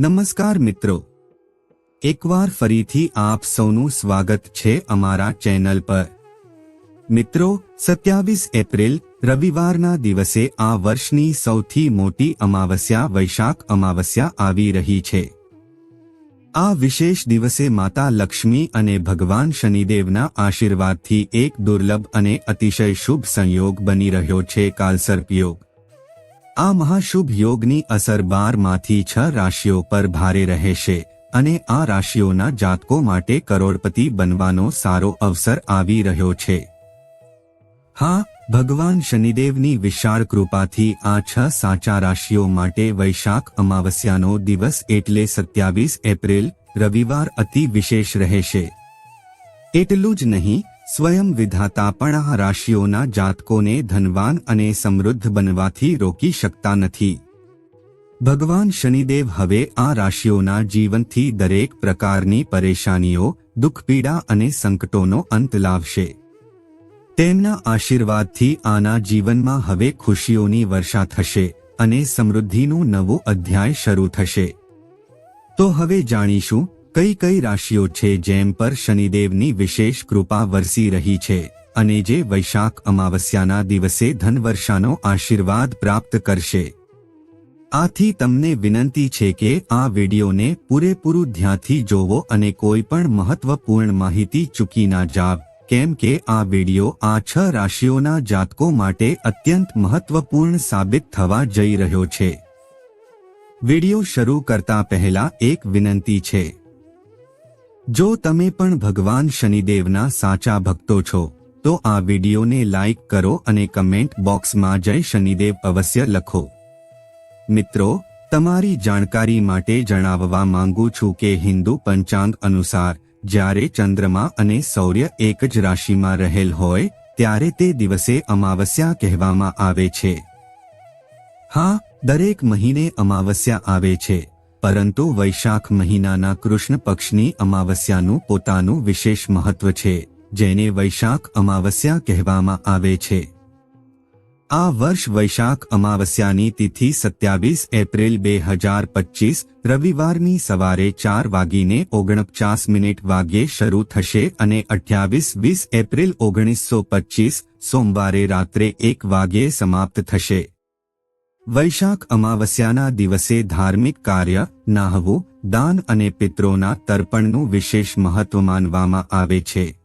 નમસ્કાર મિત્રો. એકવાર ફરીથી આપ સૌનું સ્વાગત છે અમારા ચેનલ પર. મિત્રો, સત્યાવીસ એપ્રિલ, રવિવારના દિવસે આ વર્ષની સૌથી મોટી અમાવસ્યા વૈશાખ અમાવસ્યા આવી રહી છે. આ વિશેષ દિવસે માતા લક્ષ્મી અને ભગવાન શનિદેવના આશીર્વાદથી એક દુર્લભ અને અતિશય શુભ સંયોગ બની રહ્યો છે કાલસર્પ યોગ આ મહાશુભ યોગની અસર બારમાંથી છ રાશિઓ પર ભારે રહેશે અને આ રાશિઓના જાતકો માટે કરોડપતિ બનવાનો સારો અવસર આવી રહ્યો છે. હા, ભગવાન શનિદેવની વિશાળ કૃપાથી આ છ સાચા રાશિઓ માટે વૈશાખ અમાવસ્યાનો દિવસ એટલે સત્યાવીસ એપ્રિલ રવિવાર અતિ વિશેષ રહેશે. એટલું જ નહીં સ્વયં વિધાતા પણ આ રાશિઓના જાતકોને ધનવાન અને સમૃદ્ધ બનવાથી રોકી શકતા નથી. ભગવાન શનિદેવ હવે આ રાશિઓના જીવનથી દરેક પ્રકારની પરેશાનીઓ, દુઃખપીડા અને સંકટોનો અંત લાવશે. તેમના આશીર્વાદથી આના જીવનમાં હવે ખુશીઓની વર્ષા થશે અને સમૃદ્ધિનું નવું અધ્યાય શરૂ થશે. તો હવે જાણીશું કઈ કઈ રાશિઓ છે જેમ પર શનિદેવની વિશેષ કૃપા વરસી રહી છે અને જે વૈશાખ અમાવસ્યાના દિવસે ધનવર્ષાનો આશીર્વાદ પ્રાપ્ત કરશે? આથી તમને વિનંતી છે કે આ વિડીયોને પૂરેપૂરું ધ્યાનથી જોવો અને કોઈ પણ મહત્વપૂર્ણ માહિતી ચૂકી ના જાવ, કેમ કે આ વીડિયો આ છ રાશિઓના જાતકો માટે અત્યંત મહત્વપૂર્ણ સાબિત થવા જઈ રહ્યો છે. વીડિયો શરૂ કરતા પહેલા એક વિનંતી છે. જો તમે પણ ભગવાન શનિદેવના સાચા ભક્તો છો, તો આ વિડીયોને લાઇક કરો અને કમેન્ટ બોક્સમાં જય શનિદેવ અવશ્ય લખો. મિત્રો, તમારી જાણકારી માટે જણાવવા માંગુ છું કે હિન્દુ પંચાંગ અનુસાર, જ્યારે ચંદ્રમા અને સૌર્ય એક જ રાશિમાં રહેલ હોય, ત્યારે તે દિવસે અમાવસ્યા કહેવામાં આવે છે. હા, દરેક મહિને અમાવસ્યા આવે છે. પરંતુ વૈશાખ મહિનાના કૃષ્ણ પક્ષની અમાવસ્યાનું પોતાનું વિશેષ મહત્વ છે, જેને વૈશાખ અમાવસ્યા કહેવામાં આવે છે. આ વર્ષ વૈશાખ અમાવસ્યાની તિથિ સત્યાવીસ એપ્રિલ બે હજાર પચીસ, રવિવારની સવારે ચાર વાગીને ઓગણપચાસ મિનિટ વાગ્યે શરૂ થશે અને અઠ્યાવીસ વીસ એપ્રિલ ઓગણીસો પચીસ, સોમવારે રાત્રે એક વાગ્યે સમાપ્ત થશે. વૈશાખ અમાવસ્યાના દિવસે ધાર્મિક કાર્ય, નાહવું, દાન અને પિત્રોના તર્પણનું વિશેષ મહત્વ માનવામાં આવે છે.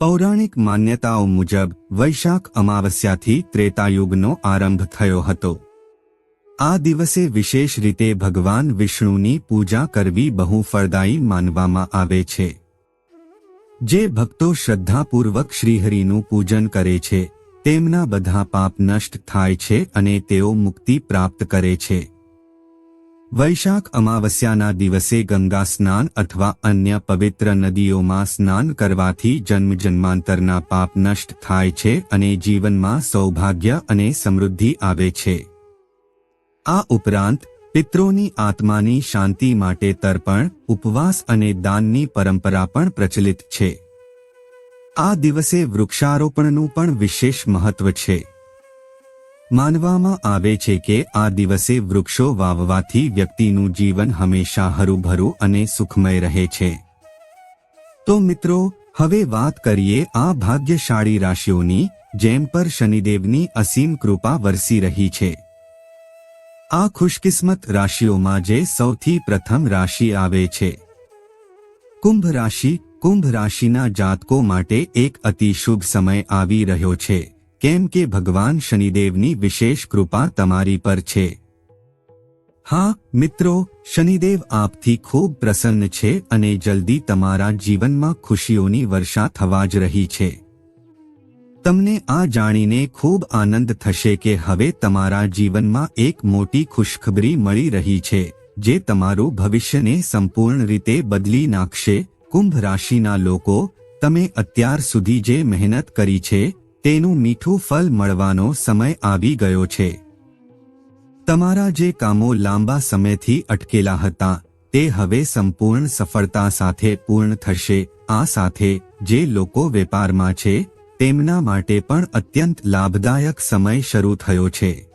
પૌરાણિક માન્યતાઓ મુજબ, વૈશાખ અમાવસ્યાથી ત્રેતાયુગનો આરંભ થયો હતો. આ દિવસે વિશેષ રીતે ભગવાન વિષ્ણુની પૂજા કરવી બહુ ફળદાયી માનવામાં આવે છે. જે ભક્તો શ્રદ્ધાપૂર્વક શ્રીહરિનું પૂજન કરે છે. તેમના બધા પાપ નષ્ટ થાય છે અને તેઓ મુક્તિ પ્રાપ્ત કરે છે. વૈશાખ અમાવસ્યાના દિવસે ગંગા સ્નાન અથવા અન્ય પવિત્ર નદીઓમાં સ્નાન કરવાથી જન્મ જન્માંતરના પાપ નષ્ટ થાય છે અને જીવનમાં સૌભાગ્ય અને સમૃદ્ધિ આવે છે. આ ઉપરાંત, પિત્રોની આત્માની શાંતિ માટે તર્પણ, ઉપવાસ અને દાનની પરંપરા પણ પ્રચલિત છે. આ દિવસે વૃક્ષારોપણનું પણ વિશેષ મહત્વ છે. માનવામાં આવે છે કે આ દિવસે વૃક્ષો વાવવાથી વ્યક્તિનું જીવન હંમેશા હરુભરું અને સુખમય રહે છે. તો મિત્રો, હવે વાત કરીએ આ ભાગ્યશાળી રાશિઓની, જેમ પર શનિદેવની અસીમ કૃપા વરસી રહી છે. આ ખુશકિસ્મત રાશિઓમાં જે સૌથી પ્રથમ રાશિ આવે છે. કુંભ રાશિ કુંભ રાશિના જાતકો માટે એક અતિ શુભ સમય આવી રહ્યો છે. કેમ કે ભગવાન શનિદેવની વિશેષ કૃપા તમારી પર છે. હા, મિત્રો, શનિદેવ આપથી ખૂબ પ્રસન્ન છે અને જલ્દી તમારા જીવનમાં ખુશીઓની વર્ષા થવા જ રહી છે. તમને આ જાણીને ખૂબ આનંદ થશે કે હવે તમારા જીવનમાં એક મોટી ખુશખબરી મળી રહી છે, જે તમારું ભવિષ્યને સંપૂર્ણ રીતે બદલી નાખશે કુંભ રાશિના લોકો, તમે અત્યાર સુધી જે મહેનત કરી છે, તેનું મીઠું ફળ મળવાનો સમય આવી ગયો છે. તમારા જે કામો લાંબા સમયથી અટકેલા હતા, તે હવે સંપૂર્ણ સફળતા સાથે પૂર્ણ થશે. આ સાથે, જે લોકો વેપારમાં છે, તેમના માટે પણ અત્યંત લાભદાયક સમય શરૂ થયો છે.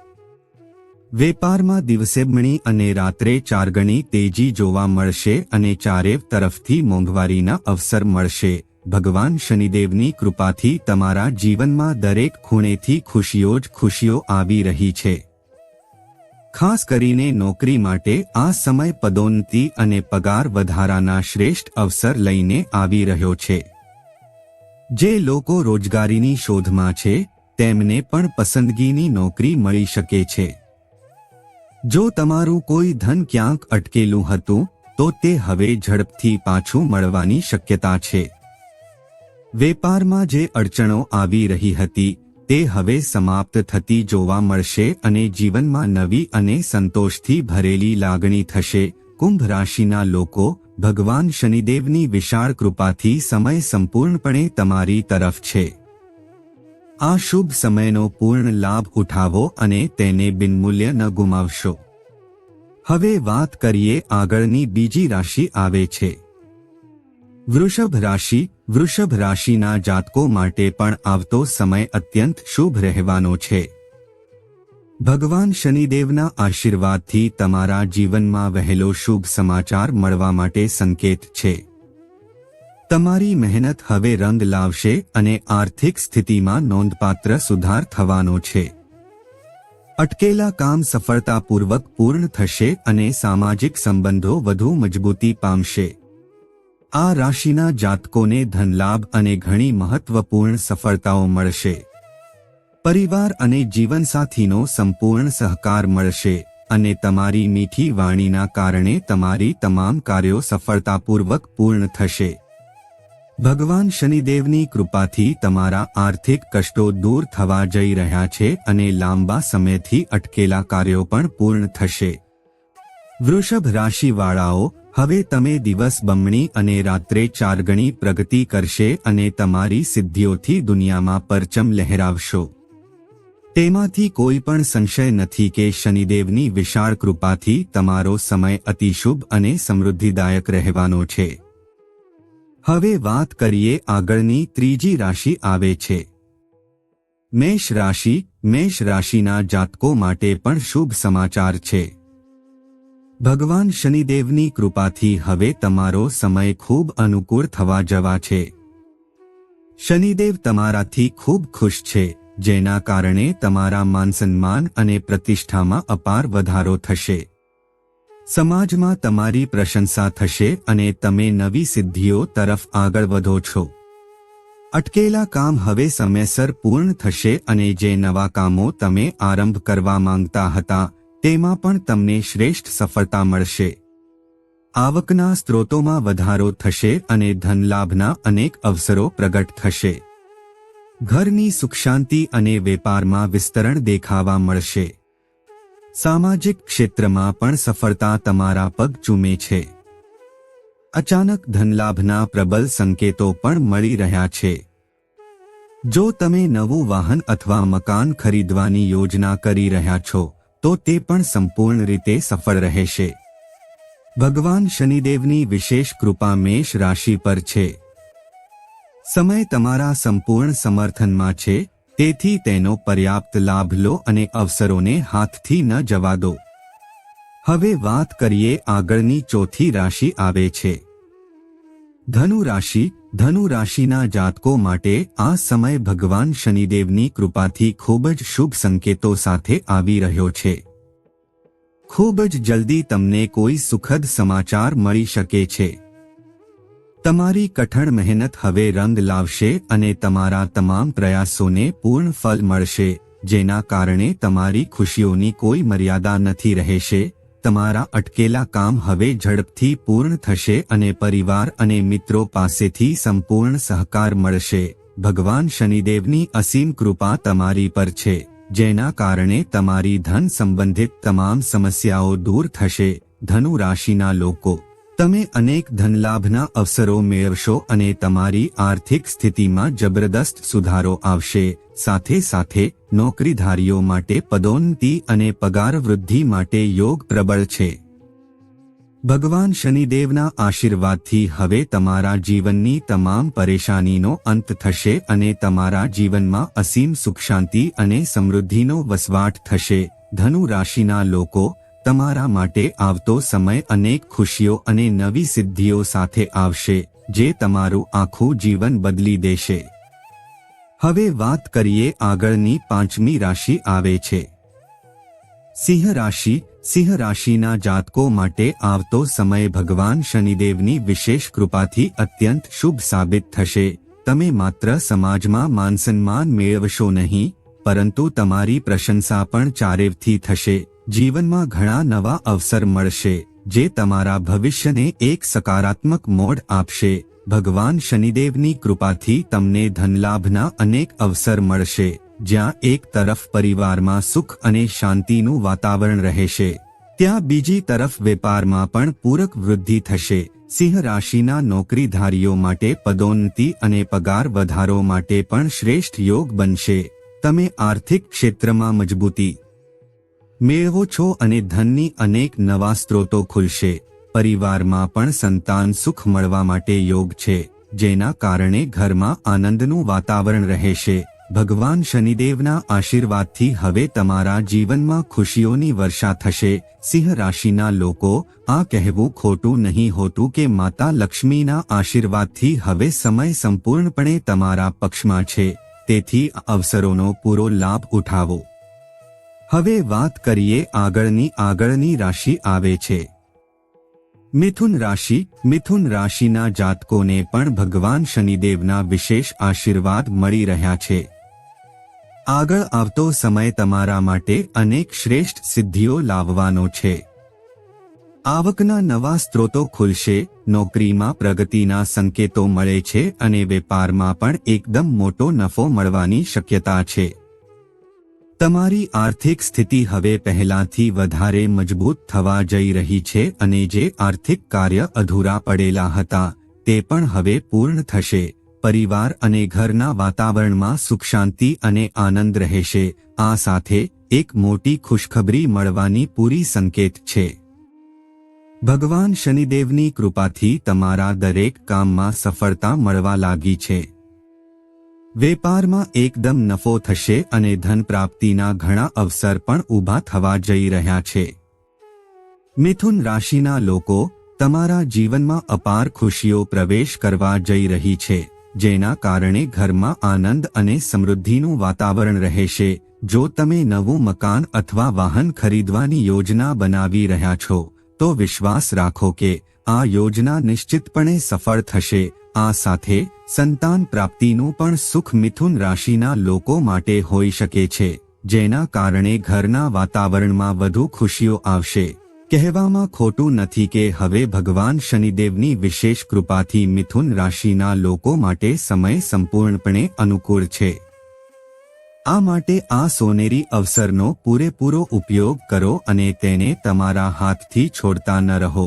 વેપારમાં દિવસેમણી અને રાત્રે ચારગણી તેજી જોવા મળશે અને ચારેવ તરફથી મોંઘવારીના અવસર મળશે. ભગવાન શનિદેવની કૃપાથી તમારા જીવનમાં દરેક ખૂણેથી ખુશીઓ જ ખુશીઓ આવી રહી છે. ખાસ કરીને નોકરી માટે આ સમય પદોન્નતિ અને પગાર વધારાના શ્રેષ્ઠ અવસર લઈને આવી રહ્યો છે. જે લોકો રોજગારીની શોધમાં છે, તેમને પણ પસંદગીની નોકરી મળી શકે છે. જો તમારું કોઈ ધન ક્યાંક અટકેલું હતું, તો તે હવે ઝડપથી પાછું મળવાની શક્યતા છે. વેપારમાં જે અડચણો આવી રહી હતી, તે હવે સમાપ્ત થતી જોવા મળશે અને જીવનમાં નવી અને સંતોષથી ભરેલી લાગણી થશે. કુંભ રાશિના લોકો, ભગવાન શનિદેવની વિશાળ કૃપાથી સમય સંપૂર્ણપણે તમારી તરફ છે. આ શુભ સમયનો પૂર્ણ લાભ ઉઠાવો અને તેને બિનમૂલ્ય ન ગુમાવશો. હવે વાત કરીએ આગળની બીજી રાશિ આવે છે. વૃષભ રાશિ, વૃષભ રાશિના જાતકો માટે પણ આવતો સમય અત્યંત શુભ રહેવાનો છે. ભગવાન શનિદેવના આશીર્વાદથી તમારા જીવનમાં વહેલો શુભ સમાચાર મળવા માટે સંકેત છે. તમારી મહેનત હવે રંગ લાવશે અને આર્થિક સ્થિતિમાં નોંધપાત્ર સુધાર થવાનો છે. અટકેલા કામ સફળતાપૂર્વક પૂર્ણ થશે અને સામાજિક સંબંધો વધુ મજબૂતી પામશે. આ રાશિના જાતકોને ધનલાભ અને ઘણી મહત્વપૂર્ણ સફળતાઓ મળશે. પરિવાર અને જીવનસાથીનો સંપૂર્ણ સહકાર મળશે અને તમારી મીઠી વાણીના કારણે તમારી તમામ કાર્યો સફળતાપૂર્વક પૂર્ણ થશે. ભગવાન શનિદેવની કૃપાથી તમારા આર્થિક કષ્ટો દૂર થવા જઈ રહ્યા છે અને લાંબા સમયથી અટકેલા કાર્યો પણ પૂર્ણ થશે. વૃષભ રાશિવાળાઓ, હવે તમે દિવસ બમણી અને રાત્રે ચાર ગણી પ્રગતિ કરશે અને તમારી સિદ્ધિઓથી દુનિયામાં પરચમ લહેરાવશો. તેમાંથી કોઈ પણ સંશય નથી કે શનિદેવની વિશાળ કૃપાથી તમારો સમય અતિશુભ અને સમૃદ્ધિદાયક રહેવાનો છે. હવે વાત કરીએ આગળની ત્રીજી રાશિ આવે છે. મેષ રાશિ, મેષ રાશિના જાતકો માટે પણ શુભ સમાચાર છે. ભગવાન શનિદેવની કૃપાથી હવે તમારો સમય ખૂબ અનુકૂળ થવા જવા છે. શનિદેવ તમારાથી ખૂબ ખુશ છે, જેના કારણે તમારા માનસન્માન અને પ્રતિષ્ઠામાં અપાર વધારો થશે. સમાજમાં તમારી પ્રશંસા થશે અને તમે નવી સિદ્ધિઓ તરફ આગળ વધો છો. અટકેલા કામ હવે સમયસર પૂર્ણ થશે અને જે નવા કામો તમે આરંભ કરવા માંગતા હતા, તેમાં પણ તમને શ્રેષ્ઠ સફળતા મળશે. આવકના સ્ત્રોતોમાં વધારો થશે અને ધનલાભના અનેક અવસરો પ્રગટ થશે. ઘરની સુખશાંતિ અને વેપારમાં વિસ્તરણ દેખાવા મળશે. સામાજિક ક્ષેત્રમાં પણ સફળતા તમારા પગ ચૂમે છે. અચાનક ધનલાભના પ્રબલ સંકેતો પણ મળી રહ્યા છે. જો તમે નવું વાહન અથવા મકાન ખરીદવાની યોજના કરી રહ્યા છો, તો તે પણ સંપૂર્ણ રીતે સફળ રહેશે. ભગવાન શનિદેવની વિશેષ કૃપા મેષ રાશિ પર છે. સમય તમારા સંપૂર્ણ સમર્થનમાં છે તેથી તેનો પર્યાપ્ત લાભ લો અને અવસરોને હાથથી ન જવા દો. હવે વાત કરીએ આગળની ચોથી રાશિ આવે છે. ધનુ રાશિ, ધનુ રાશિના જાતકો માટે આ સમય ભગવાન શનિદેવની કૃપાથી ખૂબ જ શુભ સંકેતો સાથે આવી રહ્યો છે. ખૂબ જ જલ્દી તમને કોઈ સુખદ સમાચાર મળી શકે છે. તમારી કઠણ મહેનત હવે રંગ લાવશે અને તમારા તમામ પ્રયાસોને પૂર્ણ ફળ મળશે, જેના કારણે તમારી ખુશીઓની કોઈ મર્યાદા નથી રહેશે, તમારા અટકેલા કામ હવે ઝડપથી પૂર્ણ થશે અને પરિવાર અને મિત્રો પાસેથી સંપૂર્ણ સહકાર મળશે. ભગવાન શનિદેવની અસીમ કૃપા તમારી પર છે, જેના કારણે તમારી ધન સંબંધિત તમામ સમસ્યાઓ દૂર થશે, ધનુ રાશિના લોકો. તમે અનેક ધનલાભના અવસરો મેળવશો અને તમારી આર્થિક સ્થિતિમાં જબરદસ્ત સુધારો આવશે. સાથે સાથે, નોકરીધારીઓ માટે પદોન્નતિ અને પગાર વૃદ્ધિ માટે યોગ પ્રબળ છે. ભગવાન શનિદેવના આશીર્વાદથી હવે તમારા જીવનની તમામ પરેશાનીનો અંત થશે અને તમારા જીવનમાં અસીમ સુખ શાંતિ અને સમૃદ્ધિનો વસવાટ થશે. ધનુ રાશિના લોકો તમારા માટે આવતો સમય અનેક ખુશીઓ અને નવી સિદ્ધિઓ સાથે આવશે, જે તમારું આખું જીવન બદલી દેશે. હવે વાત કરીએ આગળની પાંચમી રાશિ આવે છે. સિંહ રાશિ, સિંહ રાશિના જાતકો માટે આવતો સમય ભગવાન શનિદેવની વિશેષ કૃપાથી અત્યંત શુભ સાબિત થશે. તમે માત્ર સમાજમાં માનસન્માન મેળવશો નહીં, પરંતુ તમારી પ્રશંસા પણ ચારેવથી થશે. જીવનમાં ઘણા નવા અવસર મળશે, જે તમારા ભવિષ્યને એક સકારાત્મક મોડ આપશે. ભગવાન શનિદેવની કૃપાથી તમને ધનલાભના અનેક અવસર મળશે, જ્યાં એક તરફ પરિવારમાં સુખ અને શાંતિનું વાતાવરણ રહેશે. ત્યાં બીજી તરફ વેપારમાં પણ પૂરક વૃદ્ધિ થશે. સિંહ રાશિના નોકરીધારીઓ માટે પદોન્નતિ અને પગાર વધારો માટે પણ શ્રેષ્ઠ યોગ બનશે. તમે આર્થિક ક્ષેત્રમાં મજબૂતી મેળવો છો અને ધનની અનેક નવા સ્ત્રોતો ખુલશે. પરિવારમાં પણ સંતાન સુખ મળવા માટે યોગ છે, જેના કારણે ઘરમાં આનંદનું વાતાવરણ રહેશે. ભગવાન શનિદેવના આશીર્વાદથી હવે તમારા જીવનમાં ખુશીઓની વર્ષા થશે. સિંહ રાશિના લોકો, આ કહેવું ખોટું નહીં હોતું કે માતા લક્ષ્મીના આશીર્વાદથી હવે સમય સંપૂર્ણપણે તમારા પક્ષમાં છે. તેથી અવસરોનો પૂરો લાભ ઉઠાવો. હવે વાત કરીએ આગળની આગળની રાશિ આવે છે. મિથુન રાશિ, મિથુન રાશિના જાતકોને પણ ભગવાન શનિદેવના વિશેષ આશીર્વાદ મળી રહ્યા છે. આગળ આવતો સમય તમારા માટે અનેક શ્રેષ્ઠ સિદ્ધિઓ લાવવાનો છે. આવકના નવા સ્ત્રોતો ખુલશે, નોકરીમાં પ્રગતિના સંકેતો મળે છે અને વેપારમાં પણ એકદમ મોટો નફો મળવાની શક્યતા છે. તમારી આર્થિક સ્થિતિ હવે પહેલાથી વધારે મજબૂત થવા જઈ રહી છે અને જે આર્થિક કાર્ય અધૂરા પડેલા હતા, તે પણ હવે પૂર્ણ થશે. પરિવાર અને ઘરના વાતાવરણમાં સુખ શાંતિ અને આનંદ રહેશે. આ સાથે એક મોટી ખુશખબરી મળવાની પૂરી સંકેત છે. ભગવાન શનિદેવની કૃપાથી તમારા દરેક કામમાં સફળતા મળવા લાગી છે. વેપારમાં એકદમ નફો થશે અને ધન પ્રાપ્તિના ઘણા અવસર પણ ઊભા થવા જઈ રહ્યા છે. મિથુન રાશિના લોકો તમારા જીવનમાં અપાર ખુશીઓ પ્રવેશ કરવા જઈ રહી છે, જેના કારણે ઘરમાં આનંદ અને સમૃદ્ધિનું વાતાવરણ રહેશે. જો તમે નવું મકાન અથવા વાહન ખરીદવાની યોજના બનાવી રહ્યા છો, તો વિશ્વાસ રાખો કે આ યોજના નિશ્ચિતપણે સફળ થશે આ સાથે સંતાન પ્રાપ્તિનું પણ સુખ મિથુન રાશિના લોકો માટે હોઈ શકે છે, જેના કારણે ઘરના વાતાવરણમાં વધુ ખુશીઓ આવશે. કહેવામાં ખોટું નથી કે હવે ભગવાન શનિદેવની વિશેષ કૃપાથી મિથુન રાશિના લોકો માટે સમય સંપૂર્ણપણે અનુકૂળ છે. આ માટે આ સોનેરી અવસરનો પૂરેપૂરો ઉપયોગ કરો અને તેને તમારા હાથથી છોડતા ન રહો.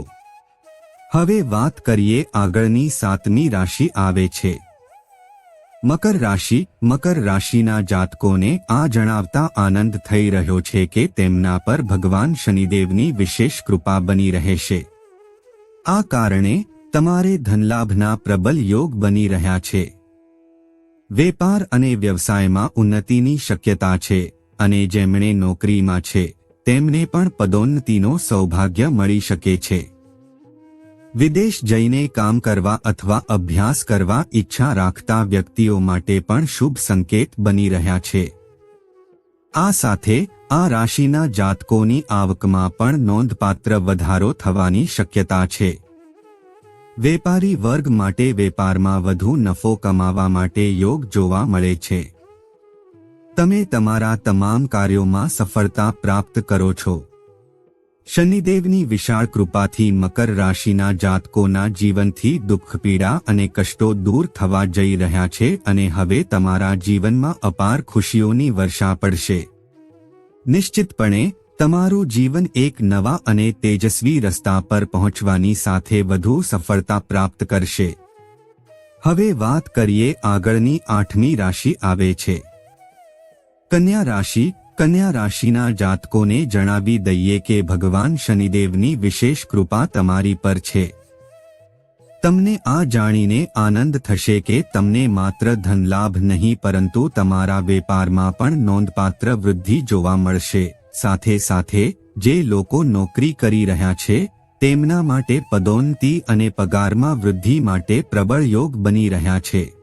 હવે વાત કરીએ આગળની સાતમી રાશિ આવે છે. મકર રાશિ, મકર રાશિના જાતકોને આ જણાવતા આનંદ થઈ રહ્યો છે કે તેમના પર ભગવાન શનિદેવની વિશેષ કૃપા બની રહેશે આ કારણે તમારે ધનલાભના પ્રબલ યોગ બની રહ્યા છે. વેપાર અને વ્યવસાયમાં ઉન્નતિની શક્યતા છે અને જેમણે નોકરીમાં છે, તેમને પણ પદોન્નતિનો સૌભાગ્ય મળી શકે છે. વિદેશ જઈને કામ કરવા અથવા અભ્યાસ કરવા ઈચ્છા રાખતા વ્યક્તિઓ માટે પણ શુભ સંકેત બની રહ્યા છે. આ સાથે, આ રાશિના જાતકોની આવકમાં પણ નોંધપાત્ર વધારો થવાની શક્યતા છે. વેપારી વર્ગ માટે વેપારમાં વધુ નફો કમાવા માટે યોગ જોવા મળે છે. તમે તમારા તમામ કાર્યોમાં સફળતા પ્રાપ્ત કરો છો. શનિદેવની વિશાળ કૃપાથી મકર રાશિના જાતકોના જીવનથી દુઃખ, પીડા અને કષ્ટો દૂર થવા જઈ રહ્યા છે અને હવે તમારા જીવનમાં અપાર ખુશીઓની વર્ષા પડશે. નિશ્ચિતપણે, તમારું જીવન એક નવા અને તેજસ્વી રસ્તા પર પહોંચવાની સાથે વધુ સફળતા પ્રાપ્ત કરશે. હવે વાત કરીએ આગળની આઠમી રાશિ આવે છે. કન્યા રાશિ કન્યા રાશિના જાતકોને જણાવી દઈએ કે ભગવાન શનિદેવની વિશેષ કૃપા તમારી પર છે. તમને આ જાણીને આનંદ થશે કે તમને માત્ર ધનલાભ નહીં, પરંતુ તમારા વેપારમાં પણ નોંધપાત્ર વૃદ્ધિ જોવા મળશે. સાથે સાથે, જે લોકો નોકરી કરી રહ્યા છે, તેમના માટે પદોન્નતિ અને પગારમાં વૃદ્ધિ માટે પ્રબળ યોગ બની રહ્યા છે.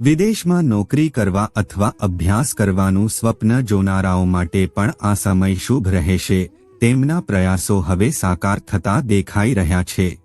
વિદેશમાં નોકરી કરવા અથવા અભ્યાસ કરવાનું સ્વપ્ન જોનારાઓ માટે પણ આ સમય શુભ રહેશે. તેમના પ્રયાસો હવે સાકાર થતા દેખાઈ રહ્યા છે.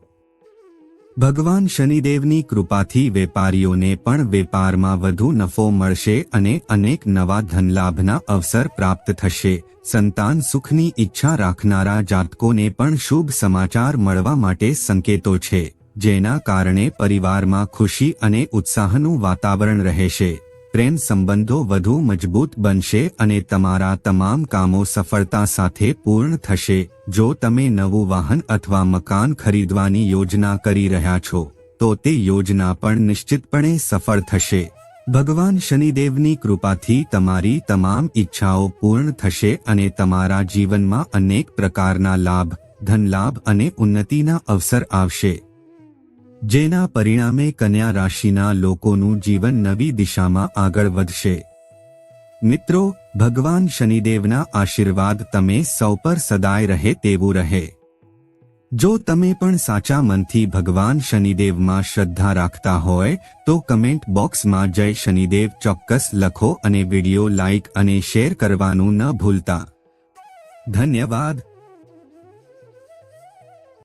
ભગવાન શનિદેવની કૃપાથી વેપારીઓને પણ વેપારમાં વધુ નફો મળશે અને અનેક નવા ધનલાભના અવસર પ્રાપ્ત થશે. સંતાન સુખની ઈચ્છા રાખનારા જાતકોને પણ શુભ સમાચાર મળવા માટે સંકેતો છે. જેના કારણે પરિવારમાં ખુશી અને ઉત્સાહનું વાતાવરણ રહેશે. પ્રેમ સંબંધો વધુ મજબૂત બનશે અને તમારા તમામ કામો સફળતા સાથે પૂર્ણ થશે. જો તમે નવું વાહન અથવા મકાન ખરીદવાની યોજના કરી રહ્યા છો, તો તે યોજના પણ નિશ્ચિતપણે સફળ થશે. ભગવાન શનિદેવની કૃપાથી તમારી તમામ ઈચ્છાઓ પૂર્ણ થશે અને તમારા જીવનમાં અનેક પ્રકારના લાભ, ધનલાભ અને ઉન્નતિના અવસર આવશે. જેના પરિણામે કન્યા રાશિના લોકોનું જીવન નવી દિશામાં આગળ વધશે. મિત્રો, ભગવાન શનિદેવના આશીર્વાદ તમે સૌ પર સદાય રહે તેવું રહે. જો તમે પણ સાચા મનથી ભગવાન શનિદેવમાં શ્રદ્ધા રાખતા હોય, તો કમેન્ટ બોક્સમાં જય શનિદેવ ચોક્કસ લખો અને વીડિયો લાઇક અને શેર કરવાનું ન ભૂલતા. ધન્યવાદ.